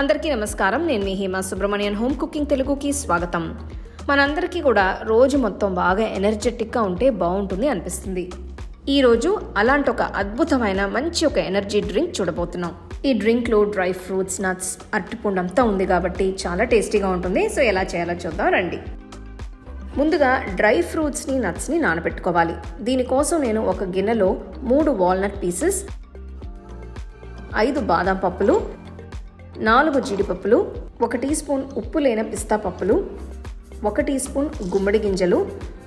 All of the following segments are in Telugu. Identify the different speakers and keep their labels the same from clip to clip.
Speaker 1: అందరికీ నమస్కారం. నేను మీ హేమ సుబ్రహ్మణ్యన్. హోమ్ కుకింగ్ తెలుగుకి స్వాగతం. మనందరికీ కూడా రోజు మొత్తం బాగా ఎనర్జెటిక్గా ఉంటే బాగుంటుంది అనిపిస్తుంది. ఈరోజు అలాంటి ఒక అద్భుతమైన మంచి ఒక ఎనర్జీ డ్రింక్ చూడబోతున్నాం. ఈ డ్రింక్లో డ్రై ఫ్రూట్స్ నట్స్ అరటిపండు అంతా ఉంది కాబట్టి చాలా టేస్టీగా ఉంటుంది. సో ఎలా చేయాలో చూద్దాం రండి. ముందుగా డ్రై ఫ్రూట్స్ని నట్స్ని నానబెట్టుకోవాలి. దీనికోసం నేను ఒక గిన్నెలో మూడు వాల్నట్ పీసెస్ ఐదు బాదం పప్పులు నాలుగు జీడిపప్పులు ఒక టీ స్పూన్ ఉప్పు లేని పిస్తా పప్పులు ఒక టీ స్పూన్ గుమ్మడి గింజలు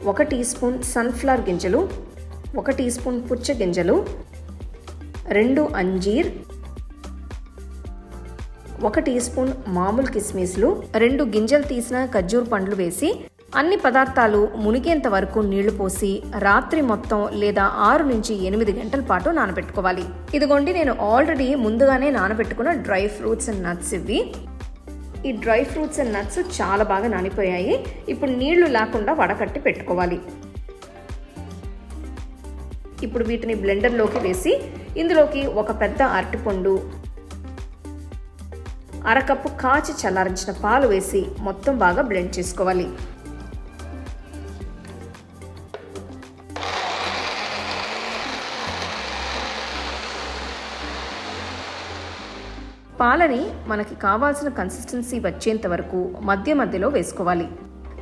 Speaker 1: ఒక టీ స్పూన్ సన్ఫ్లవర్ గింజలు ఒక టీ స్పూన్ పుచ్చ గింజలు రెండు అంజీర్ ఒక టీ స్పూన్ మామూలు కిస్మిస్లు రెండు గింజలు తీసిన ఖర్జూర్ పండ్లు వేసి అన్ని పదార్థాలు మునిగేంత వరకు నీళ్ళు పోసి రాత్రి మొత్తం లేదా ఆరు నుంచి ఎనిమిది గంటల పాటు నానబెట్టుకోవాలి. ఇదిగోండి నేను ఆల్రెడీ ముందుగానే నానబెట్టుకున్న డ్రై ఫ్రూట్స్ అండ్ నట్స్ ఇవి. ఈ డ్రై ఫ్రూట్స్ అండ్ నట్స్ చాలా బాగా నానిపోయాయి. ఇప్పుడు నీళ్ళు లేకుండా వడకట్టి పెట్టుకోవాలి. ఇప్పుడు వీటిని బ్లెండర్లోకి వేసి ఇందులోకి ఒక పెద్ద అరటిపండు అరకప్పు కాచి చల్లారించిన పాలు వేసి మొత్తం బాగా బ్లెండ్ చేసుకోవాలి. పాలని మనకి కావాల్సిన కన్సిస్టెన్సీ వచ్చేంత వరకు మధ్య మధ్యలో వేసుకోవాలి.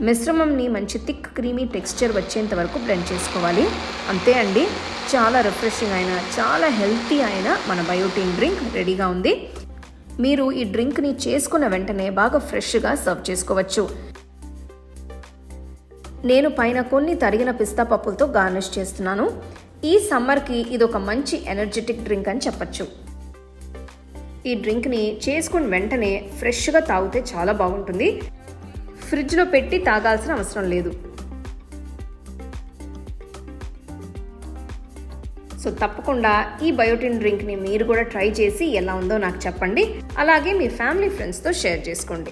Speaker 1: మిశ్రమంని మంచి థిక్ క్రీమీ టెక్స్చర్ వచ్చేంత వరకు బ్లెండ్ చేసుకోవాలి. అంతే అండి చాలా రిఫ్రెషింగ్ అయిన చాలా హెల్తీ అయిన మన బయోటీన్ డ్రింక్ రెడీగా ఉంది. మీరు ఈ డ్రింక్ని చేసుకున్న వెంటనే బాగా ఫ్రెష్గా సర్వ్ చేసుకోవచ్చు. నేను పైన కొన్ని తరిగిన పిస్తా పప్పులతో గార్నిష్ చేస్తున్నాను. ఈ సమ్మర్కి ఇది ఒక మంచి ఎనర్జెటిక్ డ్రింక్ అని చెప్పచ్చు. ఈ డ్రింక్ని చేసుకుని వెంటనే ఫ్రెష్గా తాగితే చాలా బాగుంటుంది. ఫ్రిడ్జ్లో పెట్టి తాగాల్సిన అవసరం లేదు. సో తప్పకుండా ఈ బయోటిన్ డ్రింక్ని మీరు కూడా ట్రై చేసి ఎలా ఉందో నాకు చెప్పండి. అలాగే మీ ఫ్యామిలీ ఫ్రెండ్స్తో షేర్ చేసుకోండి.